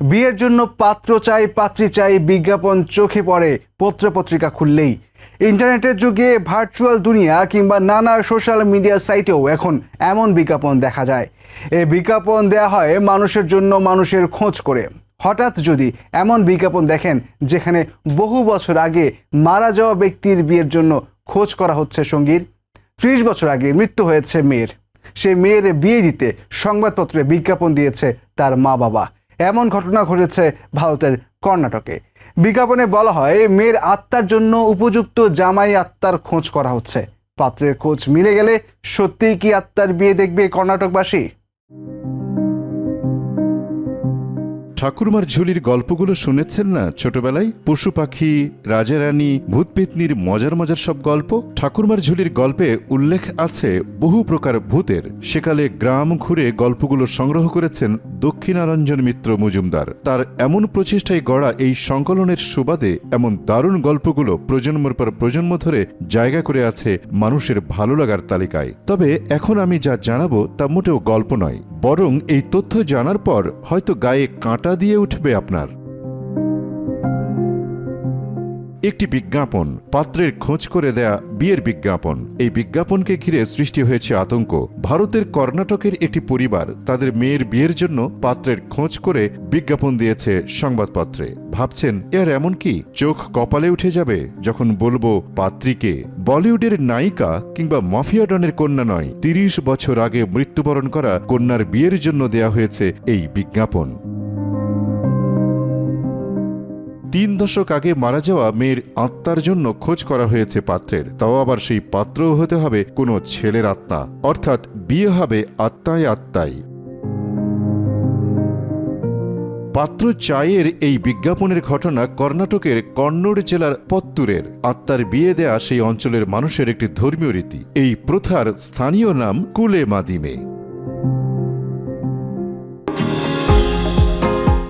বিয়ের জন্য পাত্র চাই, পাত্রী চাই, বিজ্ঞাপন চোখে পড়ে, পত্রপত্রিকা খুললেই। ইন্টারনেটের যুগে ভার্চুয়াল দুনিয়া কিংবা নানা সোশ্যাল মিডিয়া সাইটেও এখন এমন বিজ্ঞাপন দেখা যায়। এই বিজ্ঞাপন দেয়া হয় মানুষের জন্য মানুষের খোঁজ করে। হঠাৎ যদি এমন বিজ্ঞাপন দেখেন যেখানে বহু বছর আগে মারা যাওয়া ব্যক্তির বিয়ের জন্য খোঁজ করা হচ্ছে সঙ্গীর, ত্রিশ বছর আগে মৃত্যু হয়েছে মেয়ের। সে মেয়ের বিয়ে দিতে সংবাদপত্রে বিজ্ঞাপন দিয়েছে তার মা বাবা এমন ঘটনা ঘটেছে ভারতের কর্ণাটকে। বিজ্ঞাপনে বলা হয়, মেয়ের আত্মার জন্য উপযুক্ত জামাই আত্মার খোঁজ করা হচ্ছে। পাত্রের খোঁজ মিলে গেলে সত্যিই কি আত্মার বিয়ে দেখবে কর্ণাটকবাসী? ঠাকুরমার ঝুলির গল্পগুলো শুনেছেন না ছোটবেলায়? পশু পাখি, রাজারানী, ভূতপেতনির মজার মজার সব গল্প? ঠাকুরমার ঝুলির গল্পে উল্লেখ আছে বহু প্রকার ভূতের। সেকালে গ্রাম ঘুরে গল্পগুলো সংগ্রহ করেছেন দক্ষিণারঞ্জন মিত্র মজুমদার। তার এমন প্রচেষ্টায় গড়া এই সংকলনের সুবাদে এমন দারুণ গল্পগুলো প্রজন্মর পর প্রজন্ম ধরে জায়গা করে আছে মানুষের ভালো লাগার তালিকায়। তবে এখন আমি যা জানাব তা মোটেও গল্প নয়, বরং এই তথ্য জানার পর হয়তো গায়ে কাঁটা দিয়ে উঠবে আপনার। একটি বিজ্ঞাপন, পাত্রের খোঁজ করে দেয়া বিয়ের বিজ্ঞাপন। এই বিজ্ঞাপনকে ঘিরে সৃষ্টি হয়েছে আতঙ্ক। ভারতের কর্ণাটকের একটি পরিবার তাদের মেয়ের বিয়ের জন্য পাত্রের খোঁজ করে বিজ্ঞাপন দিয়েছে সংবাদপত্রে। ভাবছেন, এর এমন কি? চোখ কপালে উঠে যাবে যখন বলব, পাত্রীকে। বলিউডের নায়িকা কিংবা মাফিয়া ডনের কন্যা নয়, তিরিশ বছর আগে মৃত্যুবরণ করা কন্যার বিয়ের জন্য দেয়া হয়েছে এই বিজ্ঞাপন। তিন দশক আগে মারা যাওয়া মেয়ের আত্মার জন্য খোঁজ করা হয়েছে পাত্রের। তাও আবার সেই পাত্রও হতে হবে কোনো ছেলের আত্মা। অর্থাৎ বিয়ে হবে আত্মায় আত্মায় পাত্র চায়ের এই বিজ্ঞাপনের ঘটনা কর্ণাটকের কন্নড় জেলার পত্তুরের। আত্মার বিয়ে দেয়া সেই অঞ্চলের মানুষের একটি ধর্মীয় রীতি। এই প্রথার স্থানীয় নাম কুলে মাদিমে।